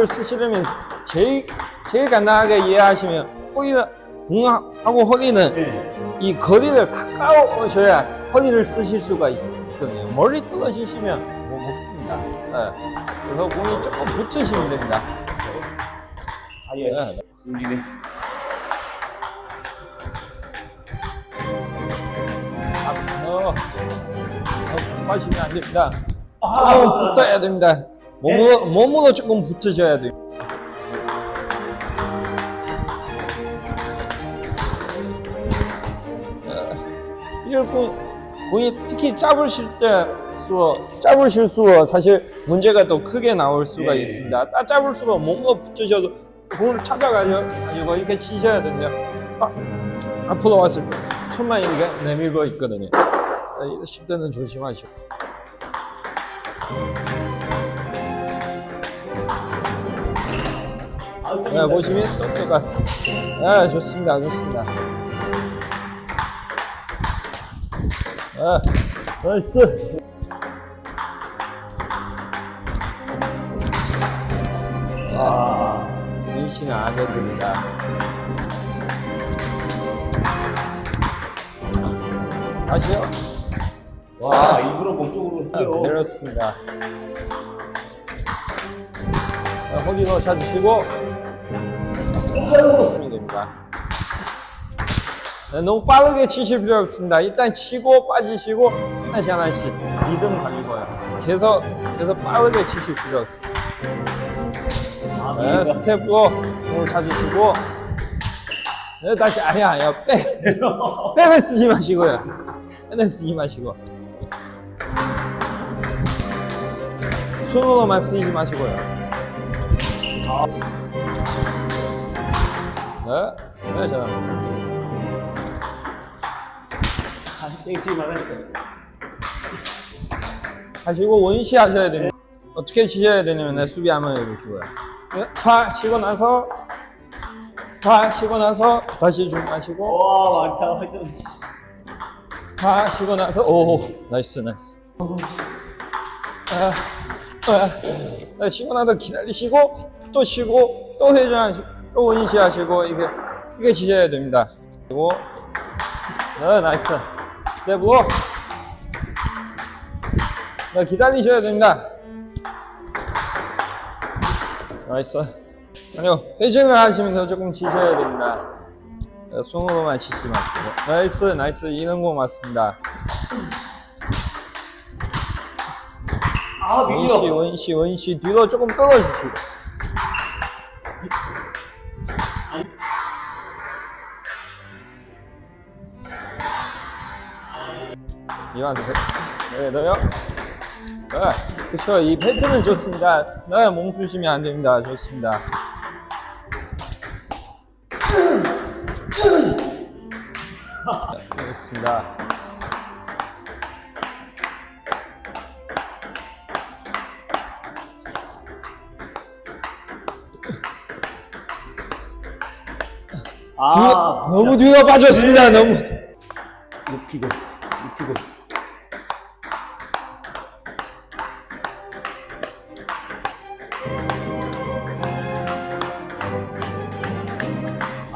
허리를 쓰시려면 제일 제일 간단하게 이해하시면 허리는 공하고 허리는 네. 이 거리를 가까우셔야 허리를 쓰실 수가 있거든요. 멀리 떨어지시면 뭐 못 씁니다. 네. 그래서 공이 조금 붙으시면 됩니다. 아 예 네. 울리네. 어, 어, 마시면 안 됩니다. 조금 붙어야 됩니다. 몸으로, 몸으로 조금 붙으셔야 돼요. 어, 이럴 공, 공이 특히 짧으실 때 수어, 짧으실수록 사실 문제가 더 크게 나올 수가 예. 있습니다. 딱 짧을수록 몸으로 붙으셔도 공을 찾아가지고 이렇게 치셔야 됩니다. 아, 앞으로 왔을 때 손만 이렇게 내밀고 있거든요. 자, 이러실 때는 조심하시고. 네, 보시면 똑똑같습니다. 네, 좋습니다. 좋습니다. 네, 나이스. 아, 민씨는 안 됐습니다. 다시요. 아, 와, 일부러 몸 쪽으로 해요. 내렸습니다. 자, 허리로 찾으시고 하면 됩니다. 네, 너무 빠르게 치실 필요 없습니다. 일단 치고 빠지시고 하나씩 하나씩 리듬 걸리고요. 계속 계속 빠르게 치실 필요 없습니다. 아, 네, 네. 스텝으로 공을 찾으시고 네, 다시 아니야 아니야 백 백을 쓰지 마시고요. 백을 쓰지 마시고 손으로만 쓰지 마시고요. 네, 네, 잘합니다. 아, 쌩쌩만 하니까. 하시고 원시 하셔야 됩니다. 어떻게 치셔야 되냐면 네, 수비 한번 해보시고요. 네, 파 치고 나서 파 치고 나서 다시 준비하시고 와, 많다. 하여튼. 파 치고 나서 오 나이스 나이스. 아, 아, 네, 치고 나서 기다리시고 또 쉬고 또 회전하시고 또 원시 하시고 이게 이게 치셔야 됩니다. 그리고 네 나이스 스텝으로 네, 기다리셔야 됩니다. 나이스. 아니요, 회전을 하시면서 조금 치셔야 됩니다. 네, 손으로만 치지 마시고. 나이스, 나이스. 이런 거 맞습니다. 아, 원시. 원시, 원시. 뒤로 조금 떨어지시고. 이만 네, 네, 너요? 네, 그쵸. 이 패턴은 좋습니다. 네, 몸 주시면 안 됩니다. 좋습니다. 네, 좋습니다. 아, 너무 뒤로 빠졌습니다. 너무.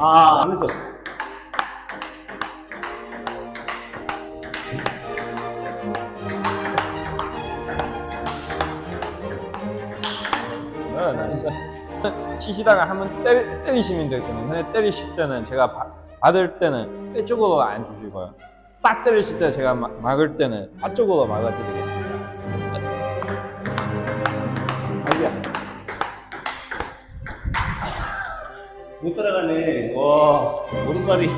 아, 하면서. 네, 나이스. 치시다가 한번 때리, 때리시면 되거든요. 근데 때리실 때는 제가 바- 받을 때는 빼 쪽으로 안 주시고요. 딱 때리실 때 제가 막, 막을 때는 바 쪽으로 막아드리겠습니다. 못 따라가네. 와, 오른발이.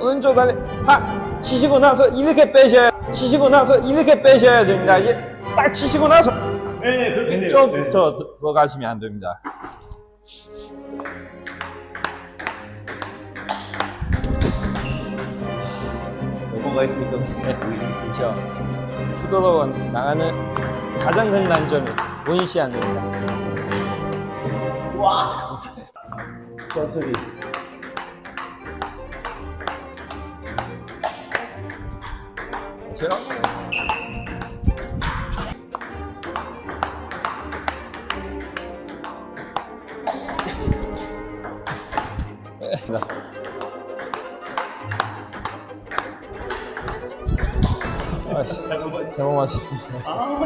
오른쪽 다리 팍 치시고 나서 이렇게 빼셔야 치시고 나서 이렇게 빼셔야 됩니다. 이제 딱 치시고 나서 네, 그렇게 돼요. 왼쪽부터 들어가시면 안 됩니다. 네. 뭐가 있습니까? 네, 그렇죠. 후더러 나가는 가장 큰 단점이 원시 안 됩니다. 와! 짜투리 계란 잠깐만. 맛있습니다. 아,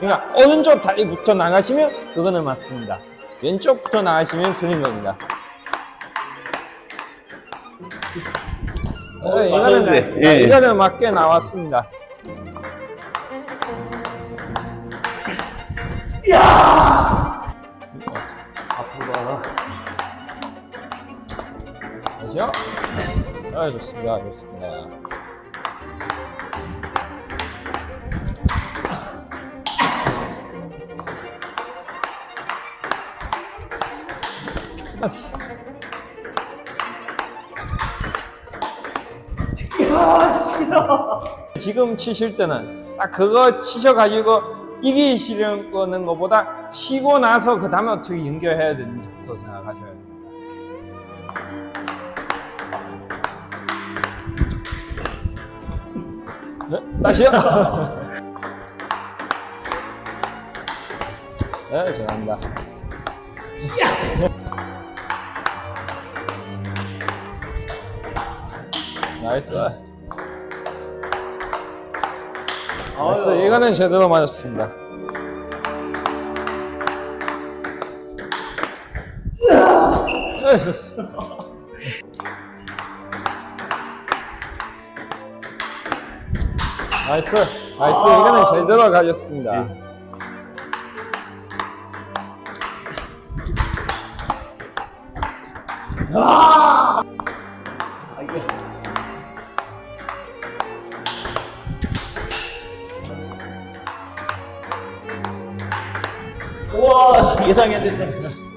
그러니까 쪽 다리부터 나가시면 그거는 맞습니다. 왼쪽부터 나가시면 틀린 겁니다. 어, 네, 이거는 맞았는데. 맞습니다. 예. 이거는 맞게 나왔습니다. 앞으로 가. 그렇죠? 아, 좋습니다. 좋습니다. 아씨. 지금 치실 때는 딱 그거 치셔가지고 이기시려는 거는 것보다 치고 나서 그 다음에 어떻게 연결해야 되는지부터 생각하셔야 됩니다. 네? 다시요? 네, 죄송합니다. 나이스. 나이스. 이거는 제대로 맞았습니다. 나이스. 나이스. 이거는 제대로 가졌습니다. 아, 이게. 우와, 됐